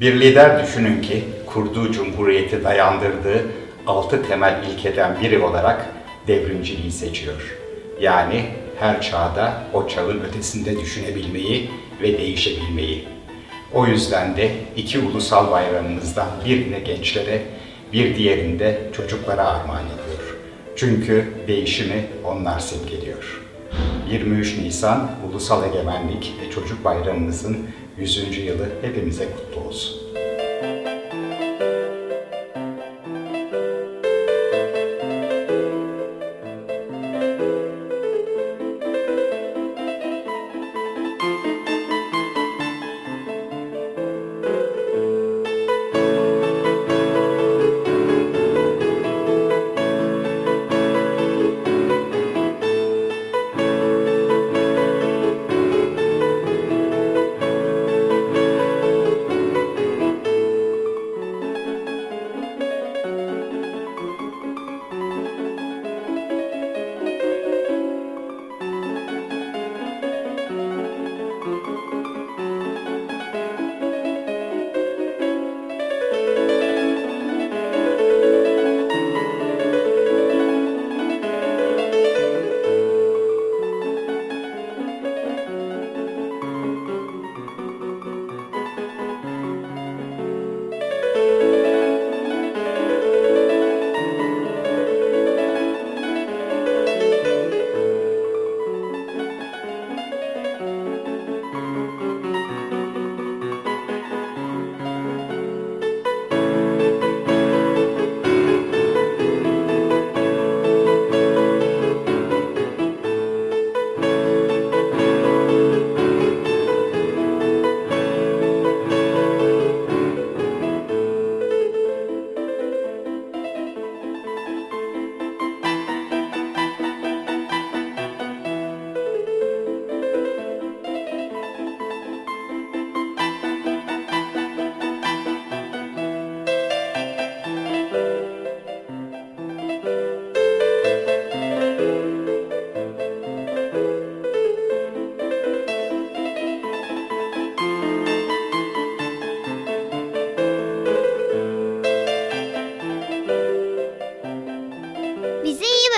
Bir lider düşünün ki kurduğu cumhuriyeti dayandırdığı altı temel ilkeden biri olarak devrimciliği seçiyor. Yani her çağda o çağın ötesinde düşünebilmeyi ve değişebilmeyi. O yüzden de iki ulusal bayramımızdan birini gençlere, bir diğerini de çocuklara armağan ediyor. Çünkü değişimi onlar simgeliyor. 23 Nisan Ulusal Egemenlik ve Çocuk Bayramımızın 100. yılı hepimize kutlu olsun.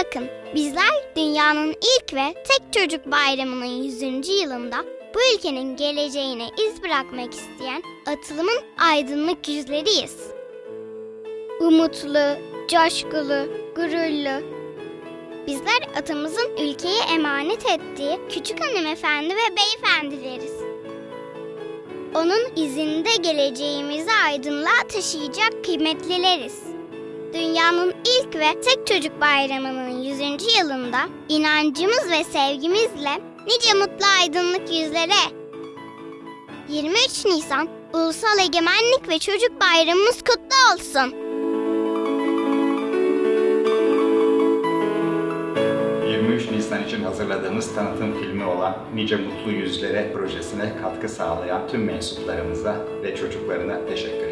Bakın. Bizler dünyanın ilk ve tek çocuk bayramının 100. yılında bu ülkenin geleceğine iz bırakmak isteyen atılımın aydınlık yüzleriyiz. Umutlu, coşkulu, gururlu. Bizler atamızın ülkeye emanet ettiği küçük hanımefendi ve beyefendileriz. Onun izinde geleceğimizi aydınlığa taşıyacak kıymetlileriz. Dünyanın ilk ve tek çocuk bayramının 100. yılında inancımız ve sevgimizle nice mutlu aydınlık yüzlere 23 Nisan Ulusal Egemenlik ve Çocuk Bayramımız kutlu olsun. 23 Nisan için hazırladığımız tanıtım filmi olan Nice Mutlu Yüzlere projesine katkı sağlayan tüm mensuplarımıza ve çocuklarına teşekkür ederim.